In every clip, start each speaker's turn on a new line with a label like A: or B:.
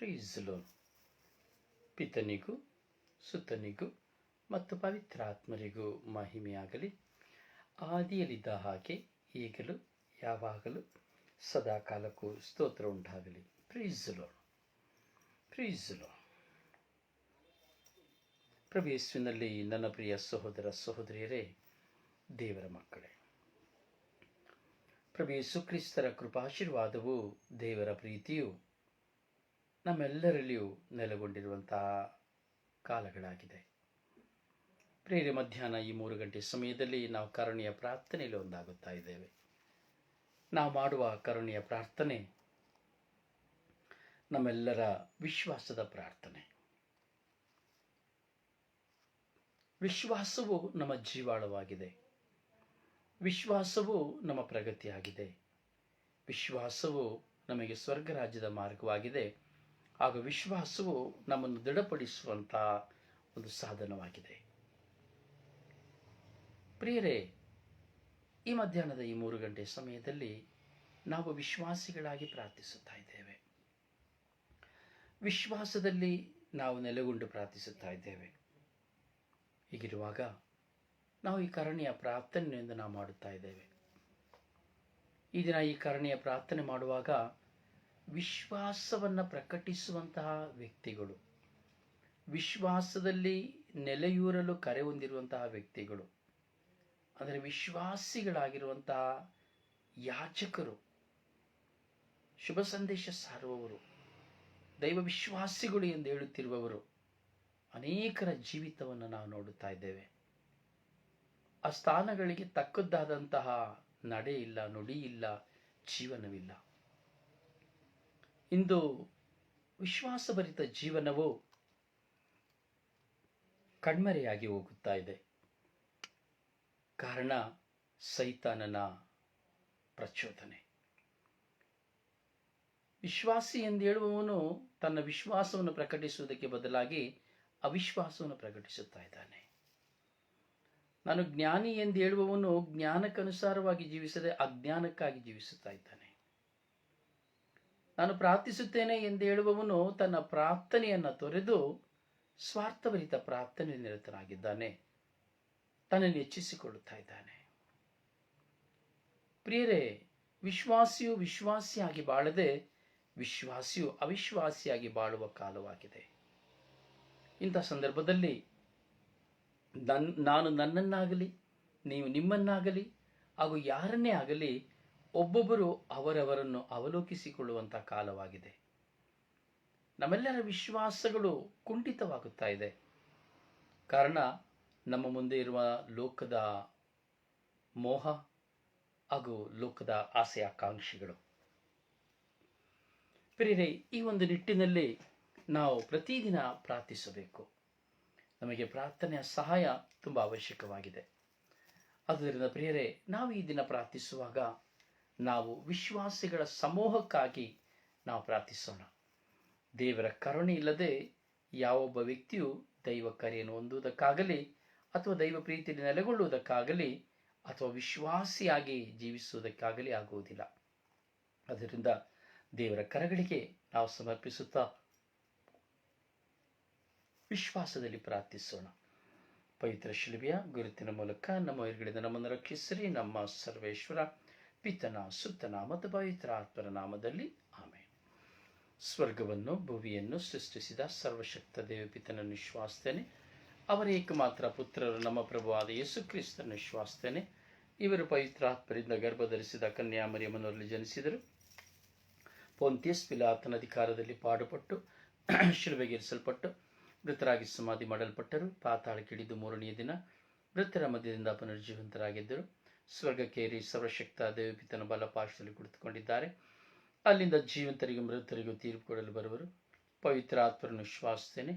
A: ಪ್ರೀಸಲು ಪಿತನಿಗೂ, ಸುತನಿಗೂ ಮತ್ತು ಪವಿತ್ರಾತ್ಮರಿಗೂ ಮಹಿಮೆಯಾಗಲಿ. ಆದಿಯಲ್ಲಿದ್ದ ಹಾಗೆ ಈಗಲೂ, ಯಾವಾಗಲೂ, ಸದಾಕಾಲಕ್ಕೂ ಸ್ತೋತ್ರ ಉಂಟಾಗಲಿ. ಪ್ರೀಸಲು ಪ್ರೀಸಲು ಪ್ರಭೇಸುವಿನಲ್ಲಿ ನನ್ನ ಪ್ರಿಯ ಸಹೋದರ ಸಹೋದರಿಯರೇ, ದೇವರ ಮಕ್ಕಳೇ. ಪ್ರಭು ಯೇಸು ಕ್ರಿಸ್ತರ ಕೃಪಾಶೀರ್ವಾದವು ದೇವರ ಪ್ರೀತಿಯು ನಮ್ಮೆಲ್ಲರಲ್ಲಿಯೂ ನೆಲೆಗೊಂಡಿರುವಂತಹ ಕಾಲಗಳಾಗಿದೆ. ಪ್ರೇರೆ ಮಧ್ಯಾಹ್ನ ಈ ಮೂರು ಗಂಟೆ ಸಮಯದಲ್ಲಿ ನಾವು ಕರುಣೆಯ ಪ್ರಾರ್ಥನೆಯಲ್ಲಿ ಒಂದಾಗುತ್ತಾ ಇದ್ದೇವೆ. ನಾವು ಮಾಡುವ ಕರುಣೆಯ ಪ್ರಾರ್ಥನೆ ನಮ್ಮೆಲ್ಲರ ವಿಶ್ವಾಸದ ಪ್ರಾರ್ಥನೆ. ವಿಶ್ವಾಸವು ನಮ್ಮ ಜೀವಾಳವಾಗಿದೆ. ವಿಶ್ವಾಸವು ನಮ್ಮ ಪ್ರಗತಿಯಾಗಿದೆ. ವಿಶ್ವಾಸವು ನಮಗೆ ಸ್ವರ್ಗ ರಾಜ್ಯದ ಮಾರ್ಗವಾಗಿದೆ. ಹಾಗೂ ವಿಶ್ವಾಸವು ನಮ್ಮನ್ನು ದೃಢಪಡಿಸುವಂಥ ಒಂದು ಸಾಧನವಾಗಿದೆ. ಪ್ರಿಯರೇ, ಈ ಮಧ್ಯಾಹ್ನದ ಈ ಮೂರು ಗಂಟೆ ಸಮಯದಲ್ಲಿ ನಾವು ವಿಶ್ವಾಸಿಗಳಾಗಿ ಪ್ರಾರ್ಥಿಸುತ್ತಾ ಇದ್ದೇವೆ. ವಿಶ್ವಾಸದಲ್ಲಿ ನಾವು ನೆಲೆಗೊಂಡು ಪ್ರಾರ್ಥಿಸುತ್ತಾ ಇದ್ದೇವೆ. ಹೀಗಿರುವಾಗ ನಾವು ಈ ಕರಣೀಯ ಪ್ರಾರ್ಥನೆಯಿಂದ ನಾವು ಮಾಡುತ್ತಾ ಇದ್ದೇವೆ. ಈ ದಿನ ಈ ಕರಣೀಯ ಪ್ರಾರ್ಥನೆ ಮಾಡುವಾಗ ವಿಶ್ವಾಸವನ್ನು ಪ್ರಕಟಿಸುವಂತಹ ವ್ಯಕ್ತಿಗಳು. ವಿಶ್ವಾಸದಲ್ಲಿ ನೆಲೆಯೂರಲು ಕರೆ ಹೊಂದಿರುವಂತಹ ವ್ಯಕ್ತಿಗಳು. ಅಂದರೆ ವಿಶ್ವಾಸಿಗಳಾಗಿರುವಂತಹ ಯಾಚಕರು. ಶುಭ ಸಂದೇಶ ಸಾರುವವರು. ದೈವ ವಿಶ್ವಾಸಿಗಳು ಎಂದು ಹೇಳುತ್ತಿರುವವರು. ಅನೇಕರ ಜೀವಿತವನ್ನು ನಾವು ನೋಡುತ್ತಾ ಇದ್ದೇವೆ. ಆ ಸ್ಥಾನಗಳಿಗೆ ತಕ್ಕದ್ದಾದಂತಹ ನಡೆ ಇಲ್ಲ ನುಡಿ ಇಲ್ಲ ಜೀವನವಿಲ್ಲ. ಇಂದು ವಿಶ್ವಾಸಭರಿತ ಜೀವನವು ಕಣ್ಮರೆಯಾಗಿ ಹೋಗುತ್ತಾ ಇದೆ. ಕಾರಣ ಸೈತಾನನ ಪ್ರಚೋದನೆ. ವಿಶ್ವಾಸಿ ಎಂದು ಹೇಳುವವನು ತನ್ನ ವಿಶ್ವಾಸವನ್ನು ಪ್ರಕಟಿಸುವುದಕ್ಕೆ ಬದಲಾಗಿ ಅವಿಶ್ವಾಸವನ್ನು ಪ್ರಕಟಿಸುತ್ತಾ ಇದ್ದಾನೆ. ನಾನು ಜ್ಞಾನಿ ಎಂದು ಹೇಳುವವನು ಜ್ಞಾನಕ್ಕನುಸಾರವಾಗಿ ಜೀವಿಸದೆ ಅಜ್ಞಾನಕ್ಕಾಗಿ ಜೀವಿಸುತ್ತಾ ಇದ್ದಾನೆ. ನಾನು ಪ್ರಾರ್ಥಿಸುತ್ತೇನೆ ಎಂದು ಹೇಳುವವನು ತನ್ನ ಪ್ರಾರ್ಥನೆಯನ್ನು ತೊರೆದು ಸ್ವಾರ್ಥಭರಿತ ಪ್ರಾರ್ಥನೆ ನಿರತನಾಗಿದ್ದಾನೆ. ತನ್ನನ್ನು ಹೆಚ್ಚಿಸಿಕೊಳ್ಳುತ್ತಾ ಇದ್ದಾನೆ. ಪ್ರಿಯರೇ, ವಿಶ್ವಾಸಿಯು ವಿಶ್ವಾಸಿಯಾಗಿ ಬಾಳದೆ ವಿಶ್ವಾಸಿಯು ಅವಿಶ್ವಾಸಿಯಾಗಿ ಬಾಳುವ ಕಾಲವಾಗಿದೆ. ಇಂಥ ಸಂದರ್ಭದಲ್ಲಿ ನನ್, ನಾನು ನನ್ನನ್ನಾಗಲಿ, ನೀವು ನಿಮ್ಮನ್ನಾಗಲಿ ಹಾಗೂ ಯಾರನ್ನೇ ಆಗಲಿ ಒಬ್ಬೊಬ್ಬರು ಅವರವರನ್ನು ಅವಲೋಕಿಸಿಕೊಳ್ಳುವಂಥ ಕಾಲವಾಗಿದೆ. ನಮ್ಮೆಲ್ಲರ ವಿಶ್ವಾಸಗಳು ಕುಂಠಿತವಾಗುತ್ತಾ ಇದೆ. ಕಾರಣ, ನಮ್ಮ ಮುಂದೆ ಇರುವ ಲೋಕದ ಮೋಹ ಹಾಗೂ ಲೋಕದ ಆಸೆ ಆಕಾಂಕ್ಷೆಗಳು. ಪ್ರಿಯರೇ, ಈ ಒಂದು ನಿಟ್ಟಿನಲ್ಲಿ ನಾವು ಪ್ರತಿದಿನ ಪ್ರಾರ್ಥಿಸಬೇಕು. ನಮಗೆ ಪ್ರಾರ್ಥನೆಯ ಸಹಾಯ ತುಂಬ ಅವಶ್ಯಕವಾಗಿದೆ. ಆದ್ದರಿಂದ ಪ್ರಿಯರೇ, ನಾವು ಈ ದಿನ ಪ್ರಾರ್ಥಿಸುವಾಗ ನಾವು ವಿಶ್ವಾಸಿಗಳ ಸಮೂಹಕ್ಕಾಗಿ ನಾವು ಪ್ರಾರ್ಥಿಸೋಣ. ದೇವರ ಕರುಣೆ ಇಲ್ಲದೆ ಯಾವೊಬ್ಬ ವ್ಯಕ್ತಿಯು ದೈವ ಕರೆಯನ್ನು ಹೊಂದುವುದಕ್ಕಾಗಲಿ ಅಥವಾ ದೈವ ಪ್ರೀತಿಯಲ್ಲಿ ನೆಲೆಗೊಳ್ಳುವುದಕ್ಕಾಗಲಿ ಅಥವಾ ವಿಶ್ವಾಸಿಯಾಗಿ ಜೀವಿಸುವುದಕ್ಕಾಗಲಿ ಆಗುವುದಿಲ್ಲ. ಅದರಿಂದ ದೇವರ ಕರಗಳಿಗೆ ನಾವು ಸಮರ್ಪಿಸುತ್ತಾ ವಿಶ್ವಾಸದಲ್ಲಿ ಪ್ರಾರ್ಥಿಸೋಣ. ಪವಿತ್ರ ಶಿಲ್ಬಿಯ ಗುರುತಿನ ಮೂಲಕ ನಮ್ಮ ಎದುರುಗಳಿಂದ ನಮ್ಮನ್ನು ರಕ್ಷಿಸಿರಿ. ನಮ್ಮ ಸರ್ವೇಶ್ವರ ಪಿತನ, ಸುತ್ತನ ಮತ್ತು ಪವಿತ್ರ ಆತ್ಮರ ನಾಮದಲ್ಲಿ ಆಮೇಲೆ ಸ್ವರ್ಗವನ್ನು, ಭುವಿಯನ್ನು ಸೃಷ್ಟಿಸಿದ ಸರ್ವಶಕ್ತ ದೇವಪಿತನ ವಿಶ್ವಾಸ್ತೇನೆ ಅವರ ಏಕಮಾತ್ರ ಪುತ್ರರು ನಮ್ಮ ಪ್ರಭುವಾದ ಯೇಸು ಕ್ರಿಸ್ತನ ವಿಶ್ವಾಸ್ತೇನೆ ಇವರು ಪವಿತ್ರಾತ್ಮರಿಂದ ಗರ್ಭಧರಿಸಿದ ಕನ್ಯಾಮರಿಯಮ್ಮನವರಲ್ಲಿ ಜನಿಸಿದರು. ಪೊಂತಿಯಸ್ ಪಿಲಾತನ ಅಧಿಕಾರದಲ್ಲಿ ಪಾಡುಪಟ್ಟು, ಶಿಲುಬೆಗೇರಿಸಲ್ಪಟ್ಟು, ಮೃತರಾಗಿ ಸಮಾಧಿ ಮಾಡಲ್ಪಟ್ಟರು. ಪಾತಾಳಕ್ಕಿಳಿದು ಮೂರನೆಯ ದಿನ ಮೃತರ ಮಧ್ಯದಿಂದ ಪುನರ್ಜೀವಂತರಾಗಿದ್ದರು ಸ್ವರ್ಗಕ್ಕೇರಿ ಸರ್ವಶಕ್ತ ದೇವಪಿತನ ಬಲಪಾಶದಲ್ಲಿ ಕುಳಿತುಕೊಂಡಿದ್ದಾರೆ. ಅಲ್ಲಿಂದ ಜೀವಂತರಿಗೂ ಮೃತರಿಗೂ ತೀರ್ಪು ಕೊಡಲು ಬರುವರು. ಪವಿತ್ರ ಆತ್ಮರನ್ನು ವಿಶ್ವಾಸಿಸ್ತೇನೆ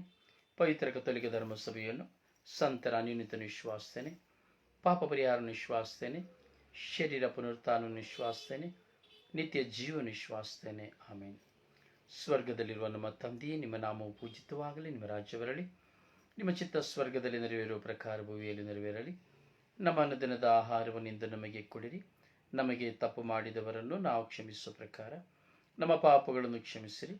A: ಪವಿತ್ರ ಕಥೋಲಿಕ ಧರ್ಮಸಭೆಯನ್ನು ಸಂತರ ಅನ್ಯೂನ್ಯತನ ವಿಶ್ವಾಸಿಸ್ತೇನೆ ಪಾಪ ಪರಿಹಾರವನ್ನು ವಿಶ್ವಾಸಿಸ್ತೇನೆ ಶರೀರ ಪುನರುತ್ಥಾನವನ್ನು ವಿಶ್ವಾಸಿಸ್ತೇನೆ ನಿತ್ಯ ಜೀವನ ವಿಶ್ವಾಸಿಸ್ತೇನೆ ಆಮೇಲೆ ಸ್ವರ್ಗದಲ್ಲಿರುವ ನಮ್ಮ ತಂದೆಯೇ, ನಿಮ್ಮ ನಾಮವು ಪೂಜಿತವಾಗಲಿ, ನಿಮ್ಮ ರಾಜ್ಯ ಬರಲಿ. ನಿಮ್ಮ ಚಿತ್ತ ಸ್ವರ್ಗದಲ್ಲಿ ನೆರವೇರುವ ಪ್ರಕಾರ ಭೂಮಿಯಲ್ಲಿ ನೆರವೇರಲಿ. ನಮ್ಮ ಅನುದಿನದ ಆಹಾರವನ್ನಿಂದ ನಮಗೆ ಕೊಡಿರಿ. ನಮಗೆ ತಪ್ಪು ಮಾಡಿದವರನ್ನು ನಾವು ಕ್ಷಮಿಸುವ ಪ್ರಕಾರ ನಮ್ಮ ಪಾಪಗಳನ್ನು ಕ್ಷಮಿಸಿರಿ.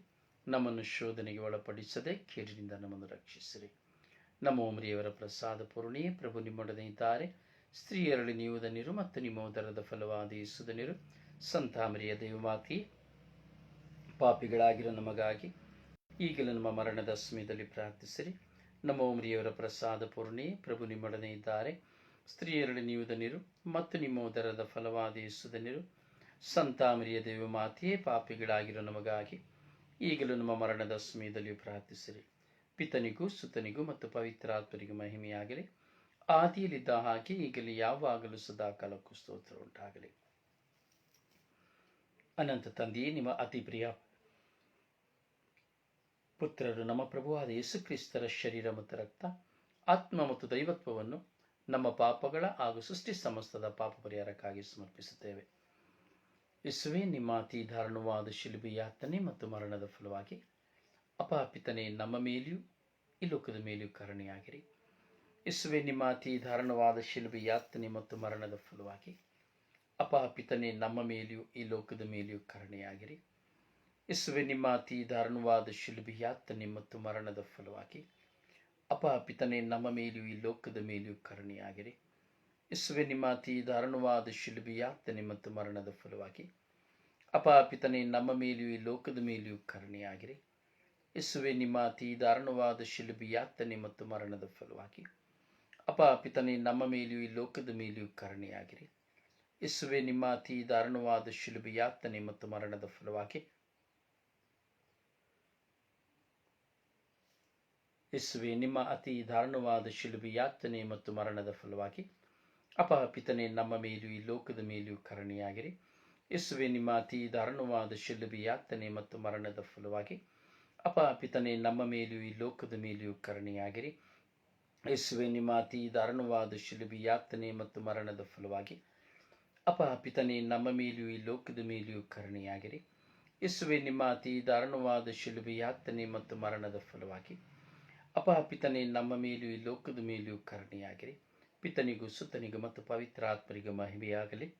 A: ನಮ್ಮನ್ನು ಶೋಧನೆಗೆ ಒಳಪಡಿಸದೆ ಕೇಡಿನಿಂದ ನಮ್ಮನ್ನು ರಕ್ಷಿಸಿರಿ. ನಮ್ಮ ಉಮರಿಯವರ ಪ್ರಸಾದ ಪೂರ್ಣಿಯೇ ಪ್ರಭು ನಿಮ್ಮೊಡನೆ ಇದ್ದಾರೆ. ಸ್ತ್ರೀಯರಲ್ಲಿ ನೀವುದನ್ನಿರು ಧನ್ಯರು ಮತ್ತು ನಿಮ್ಮ ಉದರದ ಫಲವಾದ ನೀರು. ಸಂತಾಮರಿಯ ದೇವಮಾತಿ, ಪಾಪಿಗಳಾಗಿರೋ ನಮಗಾಗಿ ಈಗಲೂ ನಮ್ಮ ಮರಣದ ಸಮಯದಲ್ಲಿ ಪ್ರಾರ್ಥಿಸಿರಿ. ನಮ್ಮ ಉಮರಿಯವರ ಪ್ರಸಾದ ಪೂರ್ಣಿಯೇ ಪ್ರಭು ನಿಮ್ಮೊಡನೆ ಇದ್ದಾರೆ. ಸ್ತ್ರೀಯರಲ್ಲಿ ನೀವು ಧನ್ಯರು, ಮತ್ತು ನಿಮ್ಮ ಉದರದ ಫಲವಾದ ಯೇಸುಧನ್ಯರು ಸಂತಾಮರಿಯ ದೇವಮಾತೆಯೇ ಪಾಪಿಗಳಾಗಿರೋ ನಮಗಾಗಿ ಈಗಲೂ ನಮ್ಮ ಮರಣದ ಸಮಯದಲ್ಲಿಯೂ ಪ್ರಾರ್ಥಿಸಿರಿ. ಪಿತನಿಗೂ, ಸುತನಿಗೂ ಮತ್ತು ಪವಿತ್ರಾತ್ಮರಿಗೂ ಮಹಿಮೆಯಾಗಲಿ. ಆದಿಯಲ್ಲಿದ್ದ ಹಾಗೆ ಈಗಲೂ ಯಾವಾಗಲೂ ಸದಾ ಕಾಲಕ್ಕೂ ಸ್ತೋತ್ರ ಉಂಟಾಗಲಿ. ಅನಂತ ತಂದೆಯೇ, ನಿಮ್ಮ ಅತಿ ಪ್ರಿಯ ಪುತ್ರರು, ನಮ್ಮ ಪ್ರಭುವಾದ ಯೇಸುಕ್ರಿಸ್ತರ ಶರೀರ ಮತ್ತು ರಕ್ತ, ಆತ್ಮ ಮತ್ತು ದೈವತ್ವವನ್ನು ನಮ್ಮ ಪಾಪಗಳ ಹಾಗೂ ಸೃಷ್ಟಿ ಸಮಸ್ತದ ಪಾಪ ಪರಿಹಾರಕ್ಕಾಗಿ ಸಮರ್ಪಿಸುತ್ತೇವೆ. ಯೇಸುವೆ, ನಿಮ್ಮ ಅತಿ ದಾರುಣವಾದ ಶಿಲುಬೆ ಮತ್ತು ಮರಣದ ಫಲವಾಗಿ ಅಪಾಪಿತನೆ ನಮ್ಮ ಮೇಲೆಯೂ ಈ ಲೋಕದ ಮೇಲೆಯೂ ಕರುಣೆಯಾಗಿರಿ. ಯೇಸುವೆ, ನಿಮ್ಮ ಅತಿ ದಾರುಣವಾದ ಶಿಲುಬೆ ಯಾತನೆ ಮತ್ತು ಮರಣದ ಫಲವಾಗಿ ಅಪಾಪಿತನೆ ನಮ್ಮ ಮೇಲೆಯೂ ಈ ಲೋಕದ ಮೇಲೆಯೂ ಕರುಣೆಯಾಗಿರಿ. ಯೇಸುವೆ, ನಿಮ್ಮ ಅತಿ ದಾರುಣವಾದ ಶಿಲುಬೆ ಮತ್ತು ಮರಣದ ಫಲವಾಗಿ ಅಪಾಪಿತನೆ ನಮ್ಮ ಮೇಲೂ ಈ ಲೋಕದ ಮೇಲೂ ಕರುಣೆಯಾಗಿರಿ. ಯೇಸುವೆ, ನಿಮ್ಮ ಅತಿ ದಾರುಣವಾದ ಶಿಲುಬಿಯಾತನೆ ಮತ್ತು ಮರಣದ ಫಲವಾಗಿ ಅಪಾಪಿತನೆ ನಮ್ಮ ಮೇಲೂ ಈ ಲೋಕದ ಮೇಲೂ ಕರುಣೆಯಾಗಿರಿ. ಯೇಸುವೆ, ನಿಮ್ಮ ಅತಿ ದಾರುಣವಾದ ಶಿಲುಬಿಯಾತನೆ ಮತ್ತು ಮರಣದ ಫಲವಾಗಿ ಅಪ ಪಿತನೆ ನಮ್ಮ ಮೇಲೂ ಈ ಲೋಕದ ಮೇಲೂ ಕರುಣೆಯಾಗಿರಿ. ಯೇಸುವೆ, ನಿಮ್ಮ ಅತಿ ದಾರುಣವಾದ ಶಿಲುಬಿಯಾತನೆ ಮತ್ತು ಮರಣದ ಫಲವಾಗಿ ಯೇಸುವೆ, ನಿಮ್ಮ ಅತಿ ದಾರುಣವಾದ ಶಿಲುಬೆ ಯಾತನೆ ಮತ್ತು ಮರಣದ ಫಲವಾಗಿ ಅಪಪಿತನೆ ನಮ್ಮ ಮೇಲೂ ಈ ಲೋಕದ ಮೇಲೂ ಕರುಣೆಯಾಗಿರಿ. ಯೇಸುವೆ, ನಿಮ್ಮ ಅತಿ ದಾರುಣವಾದ ಶಿಲುಬೆ ಯಾತನೆ ಮತ್ತು ಮರಣದ ಫಲವಾಗಿ ಅಪಪಿತನೆ ನಮ್ಮ ಮೇಲೂ ಈ ಲೋಕದ ಮೇಲೂ ಕರುಣೆಯಾಗಿರಿ. ಯೇಸುವೆ, ನಿಮ್ಮ ಅತಿ ದಾರುಣವಾದ ಶಿಲುಬೆ ಯಾತನೆ ಮತ್ತು ಮರಣದ ಫಲವಾಗಿ ಅಪಪಿತನೆ ನಮ್ಮ ಮೇಲೂ ಈ ಲೋಕದ ಮೇಲೆಯೂ ಕರುಣೆಯಾಗಿರಿ. ಯೇಸುವೆ, ನಿಮ್ಮ ಅತಿ ದಾರುಣವಾದ ಶಿಲುಬೆ ಯಾತನೆ ಮತ್ತು ಮರಣದ ಫಲವಾಗಿ ಅಪಪಿತನೆ ನಮ್ಮ ಮೇಲೂ ಈ ಲೋಕದ ಮೇಲೂ ಕರುಣೆಯಾಗಿರಿ ಪಿತನಿಗೂ ಸುತ್ತನಿಗೂ ಮತ್ತು ಪವಿತ್ರ ಆತ್ಮರಿಗೂ ಮಹಿಮೆಯಾಗಲಿ.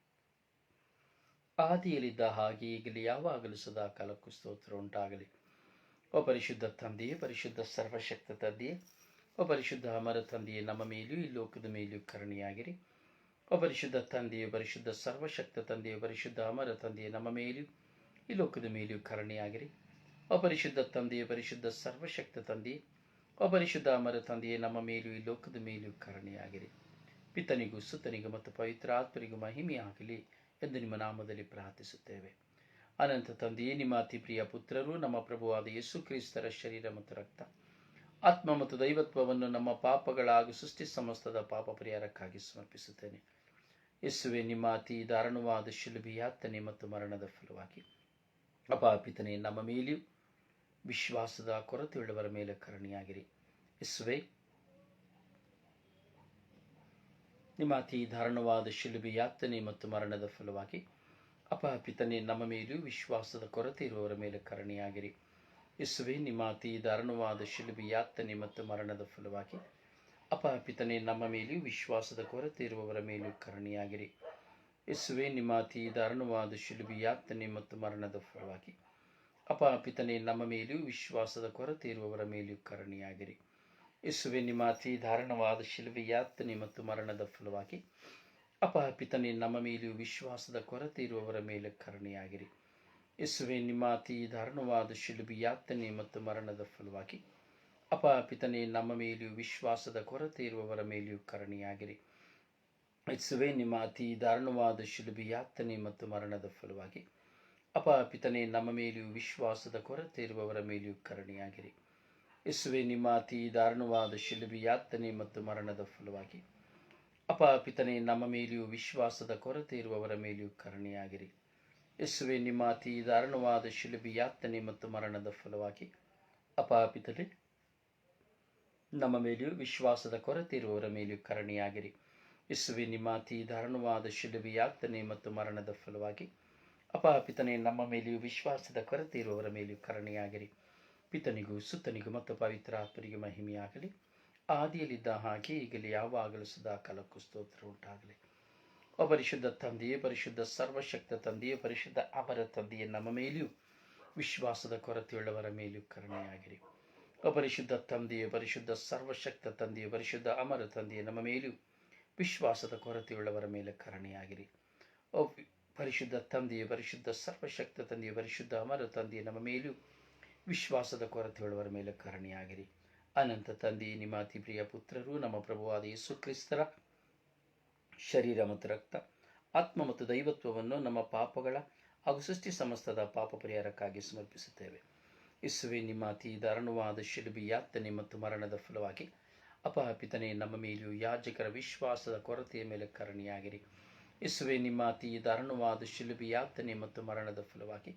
A: ಆದಿಯಲ್ಲಿದ್ದ ಹಾಗೆ ಈಗಲೇ, ಯಾವಾಗಲೂ ಸದಾ ಕಾಲಕ್ಕೂ ಸ್ತೋತ್ರ ಉಂಟಾಗಲಿ. ಓ ಪರಿಶುದ್ಧ ತಂದೆಯೇ, ಪರಿಶುದ್ಧ ಸರ್ವಶಕ್ತ ತಂದೆಯೇ, ಓ ಪರಿಶುದ್ಧ ಅಮರ ತಂದೆಯೇ, ನಮ್ಮ ಮೇಲೂ ಈ ಲೋಕದ ಮೇಲೂ ಕರುಣೆಯಾಗಿರಿ. ಓ ಪರಿಶುದ್ಧ ತಂದೆಯೇ, ಪರಿಶುದ್ಧ ಸರ್ವಶಕ್ತ ತಂದೆಯೇ, ಪರಿಶುದ್ಧ ಅಮರ ತಂದೆಯೇ, ನಮ್ಮ ಮೇಲೂ ಈ ಲೋಕದ ಮೇಲೂ ಕರುಣೆಯಾಗಿರಿ. ಅಪರಿಶುದ್ಧ ಪರಿಶುದ್ಧ ತಂದೆಯೇ, ಪರಿಶುದ್ಧ ಸರ್ವಶಕ್ತ ತಂದೆಯೇ ಓ ಪರಿಶುದ್ಧ ಅಮರ ತಂದೆಯೇ, ನಮ್ಮ ಮೇಲೂ ಈ ಲೋಕದ ಮೇಲೂ ಕರುಣೆಯಾಗಿರಿ ಪಿತನಿಗೂ ಸುತ್ತನಿಗೂ ಮತ್ತು ಪವಿತ್ರ ಆತ್ಮರಿಗೂ ಮಹಿಮೆಯಾಗಲಿ ಎಂದು ನಿಮ್ಮ ನಾಮದಲ್ಲಿ ಪ್ರಾರ್ಥಿಸುತ್ತೇವೆ. ಅನಂತ ತಂದೆಯೇ, ನಿಮ್ಮ ಅತಿ ಪ್ರಿಯ ಪುತ್ರರು, ನಮ್ಮ ಪ್ರಭುವಾದ ಯೇಸು ಕ್ರಿಸ್ತರ ಶರೀರ ಮತ್ತು ರಕ್ತ. ಆತ್ಮ ಮತ್ತು ದೈವತ್ವವನ್ನು ನಮ್ಮ ಪಾಪಗಳ ಹಾಗೂ ಸೃಷ್ಟಿ ಸಮಸ್ತದ ಪಾಪ ಪರಿಹಾರಕ್ಕಾಗಿ ಸಮರ್ಪಿಸುತ್ತೇನೆ. ಯೇಸುವೆ, ನಿಮ್ಮ ಅತಿ ದಾರುಣವಾದ ಶಿಲುಬಿಯಾತನೆ ಮತ್ತು ಮರಣದ ಫಲವಾಗಿ. ಅಪಾಪಿತನೆ ನಮ್ಮ ಮೇಲೆಯೂ ವಿಶ್ವಾಸದ ಕೊರತೆಯುಳ್ಳವರ ಮೇಲೆ ಕರುಣಿಯಾಗಿರಿ. ಇಸುವೆ ನಿಮ್ಮ ಅತಿ ದಾರುಣವಾದ ಶಿಲುಬೆ ಯಾತನೆ ಮತ್ತು ಮರಣದ ಫಲವಾಗಿ ಅಪಹಪಿತನೇ ನಮ್ಮ ಮೇಲೂ ವಿಶ್ವಾಸದ ಕೊರತೆ ಇರುವವರ ಮೇಲೆ ಕರುಣೆಯಾಗಿರಿ. ಇಸುವೆ ನಿಮ್ಮ ಅತಿ ದಾರುಣವಾದ ಶಿಲುಬೆ ಯಾತನೆ ಮತ್ತು ಮರಣದ ಫಲವಾಗಿ ಅಪಹಪಿತನೇ ನಮ್ಮ ಮೇಲೂ ವಿಶ್ವಾಸದ ಕೊರತೆ ಇರುವವರ ಮೇಲೂ ಕರುಣೆಯಾಗಿರಿ. ಇಸುವೆ ನಿಮ್ಮ ಅತಿ ದಾರುಣವಾದ ಶಿಲುಬೆ ಯಾತನೆ ಮತ್ತು ಮರಣದ ಫಲವಾಗಿ ಅಪಪಿತನೆ ನಮ್ಮ ಮೇಲೆಯೂ ವಿಶ್ವಾಸದ ಕೊರತೆ ಇರುವವರ ಮೇಲೂ ಕರುಣೆಯಾಗಿರಿ. ಯೇಸುವೆ, ನಿಮ್ಮ ಅತಿ ದಾರುಣವಾದ ಶಿಲುಬೆ ಯಾತನೆ ಮತ್ತು ಮರಣದ ಫಲವಾಗಿ ಅಪಪಿತನೆ ನಮ್ಮ ಮೇಲೆಯೂ ವಿಶ್ವಾಸದ ಕೊರತೆ ಇರುವವರ ಮೇಲೆ ಕರುಣೆಯಾಗಿರಿ. ಯೇಸುವೆ, ನಿಮ್ಮ ಅತಿ ದಾರುಣವಾದ ಶಿಲುಬಿ ಯಾತನೆ ಮತ್ತು ಮರಣದ ಫಲವಾಗಿ ಅಪಪಿತನೆ ನಮ್ಮ ಮೇಲೆಯೂ ವಿಶ್ವಾಸದ ಕೊರತೆ ಇರುವವರ ಮೇಲೆಯೂ ಕರುಣೆಯಾಗಿರಿ. ಯೇಸುವೆ, ನಿಮ್ಮ ಅತಿ ದಾರುಣವಾದ ಶಿಲುಬಿ ಯಾತನೆ ಮತ್ತು ಮರಣದ ಫಲವಾಗಿ ಅಪಪಿತನೆ ನಮ್ಮ ಮೇಲೆಯೂ ವಿಶ್ವಾಸದ ಕೊರತೆ ಇರುವವರ ಮೇಲೂ ಕರುಣೆಯಾಗಿರಿ. ಯೇಸುವೆ, ನಿಮ್ಮ ಅತಿ ದಾರುಣವಾದ ಶಿಲುಬಿ ಮತ್ತು ಮರಣದ ಫಲವಾಗಿ. ಅಪಪಿತನೆ ನಮ್ಮ ಮೇಲೆಯೂ ವಿಶ್ವಾಸದ ಕೊರತೆ ಇರುವವರ ಮೇಲೂ ಕರುಣೆಯಾಗಿರಿ. ಯೇಸುವೆ, ನಿಮ್ಮ ಅತಿ ದಾರುಣವಾದ ಶಿಲುಬಿ ಮತ್ತು ಮರಣದ ಫಲವಾಗಿ. ಅಪಪಿತನೆ ನಮ್ಮ ಮೇಲೂ ವಿಶ್ವಾಸದ ಕೊರತೆ ಇರುವವರ ಮೇಲೂ ಕರುಣೆಯಾಗಿರಿ. ಯೇಸುವೆ, ನಿಮ್ಮ ಅತಿ ದಾರುಣವಾದ ಶಿಲುಬಿ ಮತ್ತು ಮರಣದ ಫಲವಾಗಿ. ಅಪಪಿತನೆ ನಮ್ಮ ಮೇಲೆಯೂ ವಿಶ್ವಾಸದ ಕೊರತೆ ಇರುವವರ ಮೇಲೆಯೂ ಕರುಣೆಯಾಗಿರಿ. ಪಿತನಿಗೂ ಸುತ್ತನಿಗೂ ಮತ್ತು ಪವಿತ್ರ ಆತ್ಮನಿಗೆ ಮಹಿಮೆಯಾಗಲಿ. ಆದಿಯಲ್ಲಿದ್ದ ಹಾಗೆ ಈಗಲೇ ಯಾವಾಗಲೂ ಸದಾ ಕಾಲಕ್ಕೂ ಸ್ತೋತ್ರ ಉಂಟಾಗಲಿ. ಓ ಪರಿಶುದ್ಧ ತಂದೆಯೇ, ಪರಿಶುದ್ಧ ಸರ್ವಶಕ್ತ ತಂದೆಯೇ, ಪರಿಶುದ್ಧ ಅಮರ ತಂದೆಯೇ, ನಮ್ಮ ಮೇಲೆಯೂ ವಿಶ್ವಾಸದ ಕೊರತೆಯುಳ್ಳವರ ಮೇಲೂ ಕರುಣೆಯಾಗಿರಿ. ಅಪರಿಶುದ್ಧ ಪರಿಶುದ್ಧ ತಂದೆಯೇ, ಪರಿಶುದ್ಧ ಸರ್ವಶಕ್ತ ತಂದೆಯೇ, ಪರಿಶುದ್ಧ ಅಮರ ತಂದೆಯೇ, ನಮ್ಮ ಮೇಲೂ ವಿಶ್ವಾಸದ ಕೊರತೆಯುಳ್ಳವರ ಮೇಲೆ ಕರುಣೆಯಾಗಿರಿ. ಪರಿಶುದ್ಧ ತಂದೆಯೇ, ಪರಿಶುದ್ಧ ಸರ್ವಶಕ್ತ ತಂದೆಯೇ, ಪರಿಶುದ್ಧ ಅಮರ ತಂದೆಯೇ ನಮ್ಮ ಮೇಲೂ ವಿಶ್ವಾಸದ ಕೊರತೆಯುಳ್ಳವರ ಮೇಲೆ ಕರುಣೆಯಾಗಿರಿ. ಅನಂತ ತಂದೆಯೇ ನಿಮ್ಮ ಅತಿ ಪ್ರಿಯ ಪುತ್ರರು, ನಮ್ಮ ಪ್ರಭುವಾದ ಯೇಸು ಕ್ರಿಸ್ತರ ಶರೀರ ಮತ್ತು ರಕ್ತ, ಆತ್ಮ ಮತ್ತು ದೈವತ್ವವನ್ನು ನಮ್ಮ ಪಾಪಗಳ ಹಾಗೂ ಸೃಷ್ಟಿ ಸಮಸ್ತದ ಪಾಪ ಪರಿಹಾರಕ್ಕಾಗಿ ಸಮರ್ಪಿಸುತ್ತೇವೆ. ಇಸುವೆ ನಿಮ್ಮ ಅತಿ ದಾರುಣವಾದ ಶಿಲುಬಿ, ಯಾತನೆ ಮತ್ತು ಮರಣದ ಫಲವಾಗಿ ಅಪಹಪಿತನೆ ನಮ್ಮ ಮೇಲೂ ಯಾಜಕರ ವಿಶ್ವಾಸದ ಕೊರತೆಯ ಮೇಲೆ ಕರುಣೆಯಾಗಿರಿ. ಇಸುವೆ ನಿಮ್ಮ ಅತಿ ದಾರುಣವಾದ ಶಿಲುಬಿ ಯಾತನೆ ಮತ್ತು ಮರಣದ ಫಲವಾಗಿ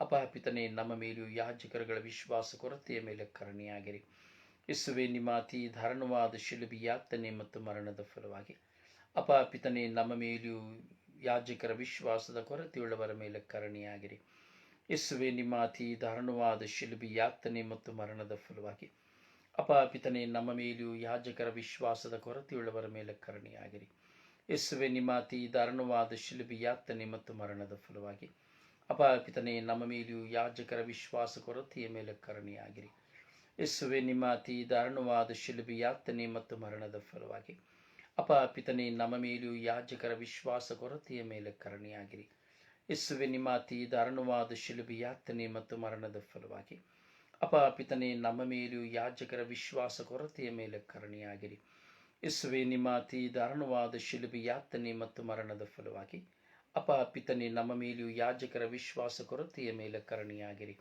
A: ಅಪಹಪಿತನೆ, ನಮ್ಮ ಮೇಲೂ ಯಾಜಕರುಗಳ ವಿಶ್ವಾಸ ಕೊರತೆಯ ಮೇಲೆ ಕರಣಿಯಾಗಿರಿ. ಇಸುವೆ ನಿಮ್ಮ ಅತಿ ದಾರುಣವಾದ ಶಿಲುಬಿ ಯಾತನೆ ಮತ್ತು ಮರಣದ ಫಲವಾಗಿ ಅಪಹಪಿತನೆ, ನಮ್ಮ ಮೇಲೂ ಯಾಜಕರ ವಿಶ್ವಾಸದ ಕೊರತೆಯುಳ್ಳವರ ಮೇಲೆ ಕರಣಿಯಾಗಿರಿ. ಇಸುವೆ ನಿಮ್ಮ ಅತಿ ದಾರುಣವಾದ ಶಿಲುಬಿ ಯಾತನೆ ಮತ್ತು ಮರಣದ ಫಲವಾಗಿ ಅಪಾಪಿತನೇ ನಮ್ಮ ಮೇಲೆಯೂ ಯಾಜಕರ ವಿಶ್ವಾಸದ ಕೊರತೆಯುಳ್ಳವರ ಮೇಲೆ ಕರುಣೆಯಾಗಿರಿ. ಯೇಸುವೆ ನಿಮಾತಿ, ದಾರುಣವಾದ ಶಿಲುಬಿ ಯಾತನೆ ಮತ್ತು ಮರಣದ ಫಲವಾಗಿ. ಅಪಪಿತನೆ ನಮ್ಮ ಮೇಲೆಯೂ ಯಾಜಕರ ವಿಶ್ವಾಸ ಕೊರತೆಯ ಮೇಲೆ ಕರುಣೆಯಾಗಿರಿ. ಯೇಸುವೆ ನಿಮ್ಮ ಅತಿ ದಾರುಣವಾದ ಶಿಲುಬಿ ಯಾತನೆ ಮತ್ತು ಮರಣದ ಫಲವಾಗಿ. ಅಪಪಿತನೆ ನಮ್ಮ ಮೇಲೆಯೂ ಯಾಜಕರ ವಿಶ್ವಾಸ ಕೊರತೆಯ ಮೇಲೆ ಕರುಣೆಯಾಗಿರಿ. ಯೇಸುವೆ ನಿಮ್ಮ ಅತಿ ದಾರುಣವಾದ ಶಿಲುಬಿ ಯಾತನೆ ಮತ್ತು ಮರಣದ ಫಲವಾಗಿ. ಅಪಪಿತನೆ ನಮ್ಮ ಮೇಲೆಯೂ ಯಾಜಕರ ವಿಶ್ವಾಸ ಕೊರತೆಯ ಮೇಲೆ ಕರುಣೆಯಾಗಿರಿ. ಯೇಸುವೆ, ನಿಮ್ಮ ಅತಿ ದಾರುಣವಾದ ಶಿಲುಬಿ ಯಾತನೆ ಮತ್ತು ಮರಣದ ಫಲವಾಗಿ ಅಪ ಪಿತನೆ, ನಮ್ಮ ಮೇಲೆಯೂ ಯಾಜಕರ ವಿಶ್ವಾಸ ಕೊರತೆಯ ಮೇಲೆ ಕರಣಿಯಾಗಿರಿ.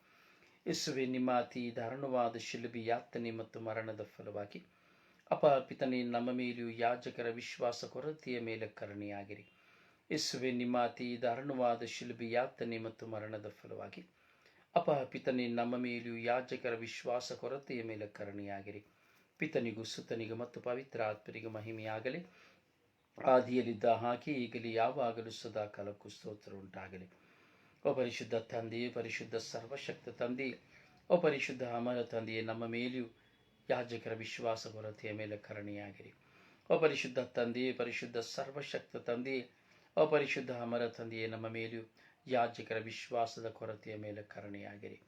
A: ಇಸುವೆ ನಿಮ್ಮ ಅತಿ ದಾರುಣವಾದ ಶಿಲುಬಿ ಯಾತನೆ ಮತ್ತು ಮರಣದ ಫಲವಾಗಿ ಅಪ ಪಿತನೆ, ನಮ್ಮ ಮೇಲೆಯೂ ಯಾಜಕರ ವಿಶ್ವಾಸ ಕೊರತೆಯ ಮೇಲೆ ಕರಣಿಯಾಗಿರಿ. ಇಸುವೆ ನಿಮ್ಮ ಅತಿ ದಾರುಣವಾದ ಶಿಲುಬಿ ಯಾತನೆ ಮತ್ತು ಮರಣದ ಫಲವಾಗಿ ಅಪ ಪಿತನೆ, ನಮ್ಮ ಮೇಲೆಯೂ ಯಾಜಕರ ವಿಶ್ವಾಸ ಕೊರತೆಯ ಮೇಲೆ ಕರುಣೆಯಾಗಿರಿ. ಪಿತನಿಗೂ ಸುತನಿಗೂ ಮತ್ತು ಪವಿತ್ರ ಆತ್ಮರಿಗೂ ಮಹಿಮೆಯಾಗಲಿ. ಆದಿಯಲ್ಲಿದ್ದ ಹಾಕಿ ಈಗಲೇ ಯಾವಾಗಲೂ ಸದಾ ಕಾಲಕ್ಕೂ ಸ್ತೋತ್ರ ಉಂಟಾಗಲಿ. ಓ ಪರಿಶುದ್ಧ ತಂದೆಯೇ ಪರಿಶುದ್ಧ ಸರ್ವಶಕ್ತ ತಂದೆ ಅಪರಿಶುದ್ಧ ಪರಿಶುದ್ಧ ಅಮರ ತಂದೆಯೇ, ನಮ್ಮ ಮೇಲೆಯೂ ಯಾಜಕರ ವಿಶ್ವಾಸ ಕೊರತೆಯ ಮೇಲೆ ಕರುಣೆಯಾಗಿರಿ. ಓ ಪರಿಶುದ್ಧ ತಂದೆಯೇ ಪರಿಶುದ್ಧ ಸರ್ವಶಕ್ತ ತಂದೆಯೇ ಅಪರಿಶುದ್ಧ ಪರಿಶುದ್ಧ ಅಮರ ತಂದೆಯೇ, ನಮ್ಮ ಮೇಲೆಯೂ ಯಾಜಕರ ವಿಶ್ವಾಸದ ಕೊರತೆಯ ಮೇಲೆ ಕರುಣೆಯಾಗಿರಿ.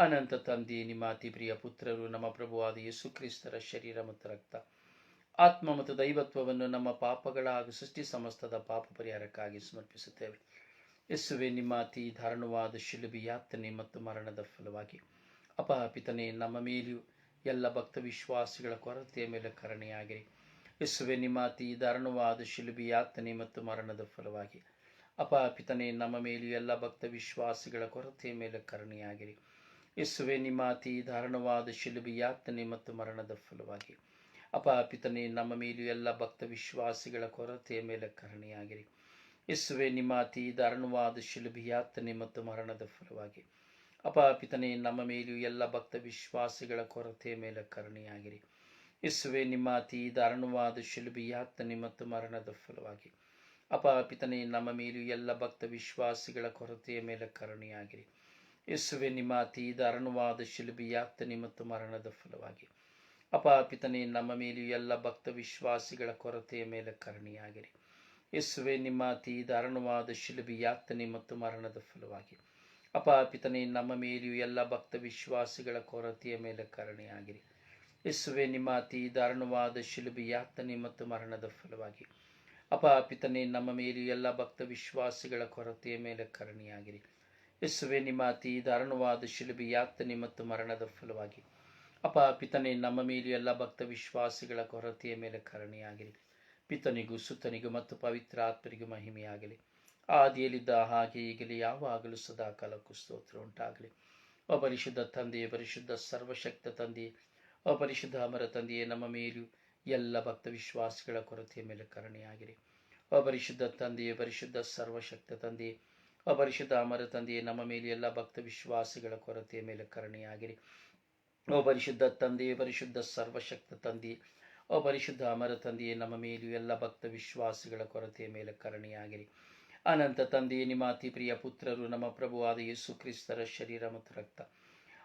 A: ಅನಂತ ತಂದೆ, ನಿಮ್ಮ ಅತಿ ಪ್ರಿಯ ಪುತ್ರರು, ನಮ್ಮ ಪ್ರಭುವಾದ ಯೇಸು ಕ್ರಿಸ್ತರ ಶರೀರ ಮತ್ತು ರಕ್ತ. ಆತ್ಮ ಮತ್ತು ದೈವತ್ವವನ್ನು ನಮ್ಮ ಪಾಪಗಳ ಹಾಗೂ ಸೃಷ್ಟಿ ಸಮಸ್ತದ ಪಾಪ ಪರಿಹಾರಕ್ಕಾಗಿ ಸಮರ್ಪಿಸುತ್ತೇವೆ. ಯೇಸುವೆ, ನಿಮ್ಮ ಅತಿ ದಾರುಣವಾದ ಶಿಲುಬಿ, ಯಾತನೆ ಮತ್ತು ಮರಣದ ಫಲವಾಗಿ. ಅಪಹಪಿತನೇ ನಮ್ಮ ಮೇಲೆಯೂ ಎಲ್ಲ ಭಕ್ತ ವಿಶ್ವಾಸಿಗಳ ಕೊರತೆಯ ಮೇಲೆ ಕರಣೆಯಾಗಿರಿ. ಯೇಸುವೆ, ನಿಮ್ಮ ಅತಿ ದಾರುಣವಾದ ಶಿಲುಬಿ, ಯಾತನೆ ಮತ್ತು ಮರಣದ ಫಲವಾಗಿ. ಅಪಪಿತನೆ ನಮ್ಮ ಮೇಲೆಯೂ ಎಲ್ಲ ಭಕ್ತ ವಿಶ್ವಾಸಿಗಳ ಕೊರತೆಯ ಮೇಲೆ ಕರುಣೆಯಾಗಿರಿ. ಯೇಸುವೆ, ನಿಮ್ಮ ಅತಿ ದಾರುಣವಾದ ಶಿಲುಬಿ ಯಾತನೆ ಮತ್ತು ಮರಣದ ಫಲವಾಗಿ. ಅಪಾಪಿತನೇ ನಮ್ಮ ಮೇಲೂ ಎಲ್ಲ ಭಕ್ತ ವಿಶ್ವಾಸಿಗಳ ಕೊರತೆಯ ಮೇಲೆ ಕರುಣೆಯಾಗಿರಿ. ಯೇಸುವೆ, ನಿಮ್ಮ ಅತಿ ದಾರುಣವಾದ ಶಿಲುಬಿ ಯಾತನೆ ಮತ್ತು ಮರಣದ ಫಲವಾಗಿ. ಅಪಾಪಿತನೇ ನಮ್ಮ ಮೇಲೂ ಎಲ್ಲ ಭಕ್ತ ವಿಶ್ವಾಸಿಗಳ ಕೊರತೆಯ ಮೇಲೆ ಕರುಣೆಯಾಗಿರಿ. ಯೇಸುವೆ, ನಿಮ್ಮ ಅತಿ ದಾರುಣವಾದ ಶಿಲುಬಿ ಯಾತನೆ ಮತ್ತು ಮರಣದ ಫಲವಾಗಿ. ಅಪಾಪಿತನೇ ನಮ್ಮ ಮೇಲೂ ಎಲ್ಲ ಭಕ್ತ ವಿಶ್ವಾಸಿಗಳ ಕೊರತೆಯ ಮೇಲೆ ಕರುಣೆಯಾಗಿರಿ. ಯೇಸುವೆ, ನಿಮ್ಮ ಅತಿ ದಾರುಣವಾದ ಶಿಲುಬಿ ಯಾತನೆ ಮತ್ತು ಮರಣದ ಫಲವಾಗಿ. ಅಪಾಪಿತನೇ ನಮ್ಮ ಮೇಲೆಯೂ ಎಲ್ಲ ಭಕ್ತ ವಿಶ್ವಾಸಿಗಳ ಕೊರತೆಯ ಮೇಲೆ ಕರ್ಣಿಯಾಗಿರಿ. ಯೇಸುವೆ, ನಿಮ್ಮ ಅತಿ ದಾರುಣವಾದ ಶಿಲುಬಿ ಯಾತನೆ ಮತ್ತು ಮರಣದ ಫಲವಾಗಿ. ಅಪಾಪಿತನೇ ನಮ್ಮ ಮೇಲೆಯೂ ಎಲ್ಲ ಭಕ್ತ ವಿಶ್ವಾಸಿಗಳ ಕೊರತೆಯ ಮೇಲೆ ಕರುಣೆಯಾಗಿರಿ. ಯೇಸುವೆ, ನಿಮ್ಮ ಅತಿ ದಾರುಣವಾದ ಶಿಲುಬಿ ಯಾತನೆ ಮತ್ತು ಮರಣದ ಫಲವಾಗಿ. ಅಪಾಪಿತನೇ ನಮ್ಮ ಮೇಲೆಯೂ ಎಲ್ಲ ಭಕ್ತ ವಿಶ್ವಾಸಿಗಳ ಕೊರತೆಯ ಮೇಲೆ ಕರುಣೆಯಾಗಿರಿ. ಯೇಸುವೆ, ನಿಮ್ಮ ಅತಿ ದಾರುಣವಾದ ಶಿಲುಬಿ ಯಾತನೆ ಮತ್ತು ಮರಣದ ಫಲವಾಗಿ. ಅಪಪಿತನೆ ನಮ್ಮ ಮೇಲೆ ಎಲ್ಲ ಭಕ್ತ ವಿಶ್ವಾಸಿಗಳ ಕೊರತೆಯ ಮೇಲೆ ಕರುಣೆಯಾಗಿರಿ. ಪಿತನಿಗೂ, ಸುತನಿಗೂ ಮತ್ತು ಪವಿತ್ರ ಆತ್ಮರಿಗೂ ಮಹಿಮೆಯಾಗಲಿ. ಆದಿಯಲ್ಲಿದ್ದ ಹಾಗೆ ಈಗಲೇ, ಯಾವಾಗಲೂ ಸದಾ ಕಾಲಕ್ಕೂ ಸ್ತೋತ್ರ ಉಂಟಾಗಲಿ. ಅಪರಿಶುದ್ಧ ತಂದೆಯೇ, ಪರಿಶುದ್ಧ ಸರ್ವಶಕ್ತ ತಂದೆಯೇ ಅಪರಿಶುದ್ಧ ಅಮರ ತಂದೆಯೇ, ನಮ್ಮ ಮೇಲೂ ಎಲ್ಲ ಭಕ್ತ ವಿಶ್ವಾಸಿಗಳ ಕೊರತೆಯ ಮೇಲೆ ಕರುಣೆಯಾಗಿರಿ. ಅಪರಿಶುದ್ಧ ತಂದೆಯೇ, ಪರಿಶುದ್ಧ ಸರ್ವಶಕ್ತ ತಂದೆಯೇ ಅಪರಿಶುದ್ಧ ಅಮರ ತಂದೆಯೇ, ನಮ್ಮ ಮೇಲೆ ಎಲ್ಲ ಭಕ್ತ ವಿಶ್ವಾಸಿಗಳ ಕೊರತೆಯ ಮೇಲೆ ಕರುಣೆಯಾಗಿರಿ. ಓ ಪರಿಶುದ್ಧ ತಂದೆಯೇ, ಪರಿಶುದ್ಧ ಸರ್ವಶಕ್ತ ತಂದೆಯೇ, ಓ ಪರಿಶುದ್ಧ ಅಮರ ತಂದೆಯೇ, ನಮ್ಮ ಮೇಲೂ ಎಲ್ಲ ಭಕ್ತ ವಿಶ್ವಾಸಿಗಳ ಕೊರತೆಯ ಮೇಲೆ ಕರುಣೆಯಾಗಿರಿ. ಅನಂತ ತಂದೆಯೇ, ನಿಮ್ಮ ಅತಿ ಪ್ರಿಯ ಪುತ್ರರು, ನಮ್ಮ ಪ್ರಭುವಾದ ಯೇಸು ಕ್ರಿಸ್ತರ ಶರೀರ ಮತ್ತು ರಕ್ತ,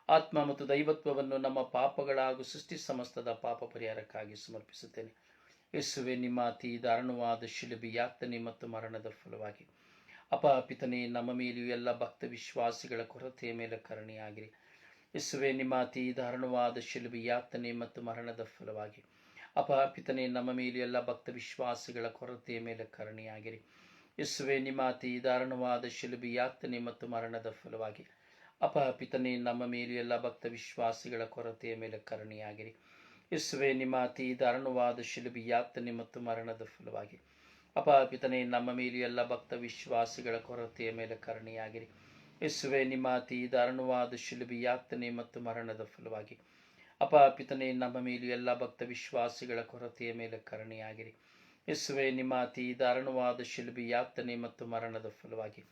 A: ಆತ್ಮ ಮತ್ತು ದೈವತ್ವವನ್ನು ನಮ್ಮ ಪಾಪಗಳ ಹಾಗೂ ಸೃಷ್ಟಿ ಸಮಸ್ತದ ಪಾಪ ಪರಿಹಾರಕ್ಕಾಗಿ ಸಮರ್ಪಿಸುತ್ತೇನೆ. ಯೇಸುವೆ, ನಿಮ್ಮ ಅತಿ ದಾರುಣವಾದ ಶಿಲುಬಿ ಯಾತನೆ ಮತ್ತು ಮರಣದ ಫಲವಾಗಿ ಅಪ ಪಿತನೆ, ನಮ್ಮ ಮೇಲೆಯೂ ಎಲ್ಲ ಭಕ್ತ ವಿಶ್ವಾಸಿಗಳ ಕೊರತೆಯ ಮೇಲೆ ಕರುಣೆಯಾಗಿರಿ. ಯೇಸುವೆ, ನಿಮ್ಮ ಅತಿ ದಾರುಣವಾದ ಶಿಲುಬಿ ಯಾತನೆ ಮತ್ತು ಮರಣದ ಫಲವಾಗಿ. ಅಪಾಪಿತನೇ ಪಿತನೆ, ನಮ್ಮ ಮೇಲೆಯೂ ಎಲ್ಲ ಭಕ್ತ ವಿಶ್ವಾಸಿಗಳ ಕೊರತೆಯ ಮೇಲೆ ಕರುಣೆಯಾಗಿರಿ. ಯೇಸುವೆ, ನಿಮ್ಮ ಅತಿ ದಾರುಣವಾದ ಶಿಲುಬಿ ಯಾತನೆ ಮತ್ತು ಮರಣದ ಫಲವಾಗಿ. ಅಪಾಪಿತನೇ ಪಿತನೆ, ನಮ್ಮ ಮೇಲೆಯೂ ಎಲ್ಲ ಭಕ್ತ ವಿಶ್ವಾಸಿಗಳ ಕೊರತೆಯ ಮೇಲೆ ಕರುಣೆಯಾಗಿರಿ. ಯೇಸುವೆ, ನಿಮ್ಮ ಅತಿ ದಾರುಣವಾದ ಶಿಲುಬಿ ಯಾತನೆ ಮತ್ತು ಮರಣದ ಫಲವಾಗಿ. ಅಪ ಪಿತನೆ ನಮ್ಮ ಮೇಲೆಯೂ ಎಲ್ಲ ಭಕ್ತ ವಿಶ್ವಾಸಿಗಳ ಕೊರತೆಯ ಮೇಲೆ ಕರುಣೆಯಾಗಿರಿ. ಯೇಸುವೆ, ನಿಮ್ಮ ಅತಿ ದಾರುಣವಾದ ಶಿಲುಬಿ ಯಾತನೆ ಮತ್ತು ಮರಣದ ಫಲವಾಗಿ. ಅಪಾಪಿತನೇ ಪಿತನೆ ನಮ್ಮ ಮೇಲೂ ಎಲ್ಲ ಭಕ್ತ ವಿಶ್ವಾಸಿಗಳ ಕೊರತೆಯ ಮೇಲೆ ಕರುಣೆಯಾಗಿರಿ. ಯೇಸುವೆ, ನಿಮ್ಮ ಅತಿ ದಾರುಣವಾದ ಶಿಲುಬಿ ಯಾತನೆ ಮತ್ತು ಮರಣದ ಫಲವಾಗಿ.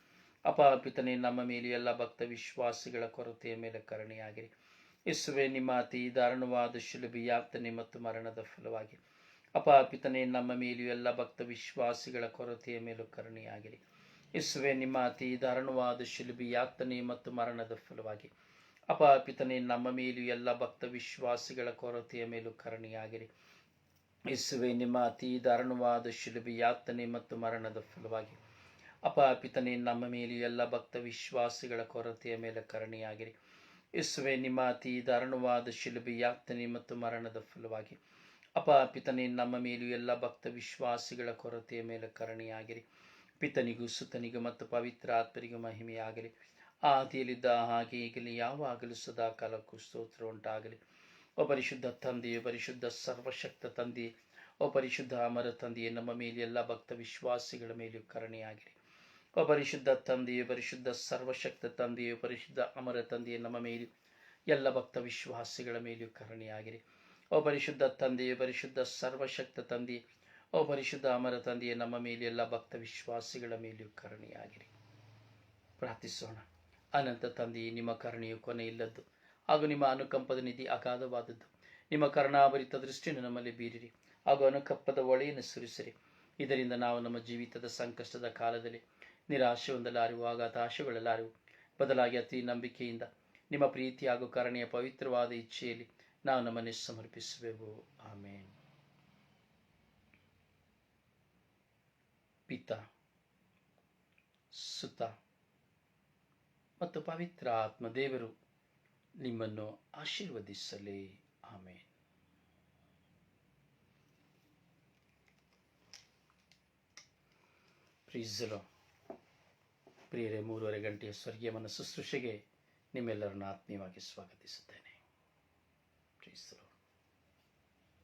A: ಅಪಾಪಿತನೇ ಪಿತನೆ ನಮ್ಮ ಮೇಲೂ ಎಲ್ಲ ಭಕ್ತ ವಿಶ್ವಾಸಿಗಳ ಕೊರತೆಯ ಮೇಲೆ ಕರುಣೆಯಾಗಿರಿ. ಯೇಸುವೆ, ನಿಮ್ಮ ಅತಿ ದಾರುಣವಾದ ಶಿಲುಬಿ ಯಾತನೆ ಮತ್ತು ಮರಣದ ಫಲವಾಗಿ. ಅಪ ಪಿತನೆ ನಮ್ಮ ಮೇಲೂ ಎಲ್ಲ ಭಕ್ತ ವಿಶ್ವಾಸಿಗಳ ಕೊರತೆಯ ಮೇಲೂ ಕರುಣೆಯಾಗಿರಿ ಇಸುವೆ ನಿಮ್ಮ ಅತಿ ದಾರುಣವಾದ ಶಿಲುಬಿ ಯಾತನೆ ಮತ್ತು ಮರಣದ ಫಲವಾಗಿ. ಅಪಾಪಿತನೇ ಪಿತನೆ ನಮ್ಮ ಮೇಲೂ ಎಲ್ಲ ಭಕ್ತ ವಿಶ್ವಾಸಿಗಳ ಕೊರತೆಯ ಮೇಲೂ ಕರುಣೆಯಾಗಿರಿ ಇಸುವೆ ನಿಮ್ಮ ಅತಿ ದಾರುಣವಾದ ಶಿಲುಬಿ ಯಾತನೆ ಮತ್ತು ಮರಣದ ಫಲವಾಗಿ. ಅಪಾಪಿತನೇ ಪಿತನೆ ನಮ್ಮ ಮೇಲೂ ಎಲ್ಲ ಭಕ್ತ ವಿಶ್ವಾಸಿಗಳ ಕೊರತೆಯ ಮೇಲೆ ಕರುಣೆಯಾಗಿರಿ ಇಸುವೆ ನಿಮ್ಮ ಅತಿ ದಾರುಣವಾದ ಶಿಲುಬಿ ಯಾತನೆ ಮತ್ತು ಮರಣದ ಫಲವಾಗಿ. ಅಪ ಪಿತನೇ, ನಮ್ಮ ಮೇಲೂ ಎಲ್ಲ ಭಕ್ತ ವಿಶ್ವಾಸಿಗಳ ಕೊರತೆಯ ಮೇಲೆ ಕರುಣೆಯಾಗಿರಿ. ಪಿತನಿಗೂ, ಸುತನಿಗೂ ಮತ್ತು ಪವಿತ್ರ ಆತ್ಮರಿಗೂ ಮಹಿಮೆಯಾಗಲಿ. ಆದಿಯಲ್ಲಿದ್ದ ಹಾಗೆ ಈಗಲಿ, ಯಾವಾಗಲೂ ಸದಾ ಕಾಲಕ್ಕೂ ಸ್ತೋತ್ರ ಉಂಟಾಗಲಿ. ಓ ಪರಿಶುದ್ಧ ತಂದೆಯೇ ಪರಿಶುದ್ಧ ಸರ್ವಶಕ್ತ ತಂದೆಯೇ, ಓ ಪರಿಶುದ್ಧ ಅಮರ ತಂದೆಯೇ, ನಮ್ಮ ಮೇಲೆ ಎಲ್ಲ ಭಕ್ತ ವಿಶ್ವಾಸಿಗಳ ಮೇಲೆಯೂ ಕರುಣೆಯಾಗಿರಿ. ಓ ಪರಿಶುದ್ಧ ತಂದೆಯೇ ಪರಿಶುದ್ಧ ಸರ್ವಶಕ್ತ ತಂದೆಯೇ ಪರಿಶುದ್ಧ ಅಮರ ತಂದೆಯೇ, ನಮ್ಮ ಮೇಲೂ ಎಲ್ಲ ಭಕ್ತ ವಿಶ್ವಾಸಿಗಳ ಮೇಲೆಯೂ ಕರುಣೆಯಾಗಿರಿ. ಓ ಪರಿಶುದ್ಧ ತಂದೆಯೇ, ಪರಿಶುದ್ಧ ಸರ್ವಶಕ್ತ ತಂದೆ ಓ ಪರಿಶುದ್ಧ ಅಮರ ತಂದೆಯೇ, ನಮ್ಮ ಮೇಲೆ ಎಲ್ಲ ಭಕ್ತ ವಿಶ್ವಾಸಿಗಳ ಮೇಲೆಯೂ ಕರುಣೆಯಾಗಿರಿ. ಪ್ರಾರ್ಥಿಸೋಣ. ಅನಂತ ತಂದೆಯೇ, ನಿಮ್ಮ ಕರುಣೆಯು ಕೊನೆ ಇಲ್ಲದ್ದು ಹಾಗೂ ನಿಮ್ಮ ಅನುಕಂಪದ ನಿಧಿ ಅಗಾಧವಾದದ್ದು. ನಿಮ್ಮ ಕರುಣಾಭರಿತ ದೃಷ್ಟಿಯನ್ನು ನಮ್ಮಲ್ಲಿ ಬೀರಿರಿ ಹಾಗೂ ಅನುಕಂಪದ ಒಳೆಯನ್ನು ಸುರಿಸಿರಿ. ಇದರಿಂದ ನಾವು ನಮ್ಮ ಜೀವಿತದ ಸಂಕಷ್ಟದ ಕಾಲದಲ್ಲಿ ನಿರಾಶೆ ಹೊಂದಲಾರಿವು ಆಘಾತ ಆಶೆಗೊಳ್ಳಲಾರಿವು ಬದಲಾಗಿ ಅತಿ ನಂಬಿಕೆಯಿಂದ, ನಿಮ್ಮ ಪ್ರೀತಿ ಹಾಗೂ ಕರುಣೆಯ ಪವಿತ್ರವಾದ ಇಚ್ಛೆಯಲ್ಲಿ ನಾವು ನಮ್ಮನ್ನೇ ಸಮರ್ಪಿಸಬೇಕು. ಆಮೇನ್. ಪಿತ, ಸುತ ಮತ್ತು ಪವಿತ್ರ ಆತ್ಮ ದೇವರು ನಿಮ್ಮನ್ನು ಆಶೀರ್ವದಿಸಲಿ. ಆಮೇನ್. ಪ್ರೀಸಲು ಪ್ರಿಯರೇ, ಮೂರುವರೆ ಗಂಟೆಯ ಸ್ವರ್ಗೀಯ ಮನ ಶುಶ್ರೂಷೆಗೆ ನಿಮ್ಮೆಲ್ಲರನ್ನು ಆತ್ಮೀಯವಾಗಿ ಸ್ವಾಗತಿಸುತ್ತೇನೆ. ಪ್ರೀಸಲು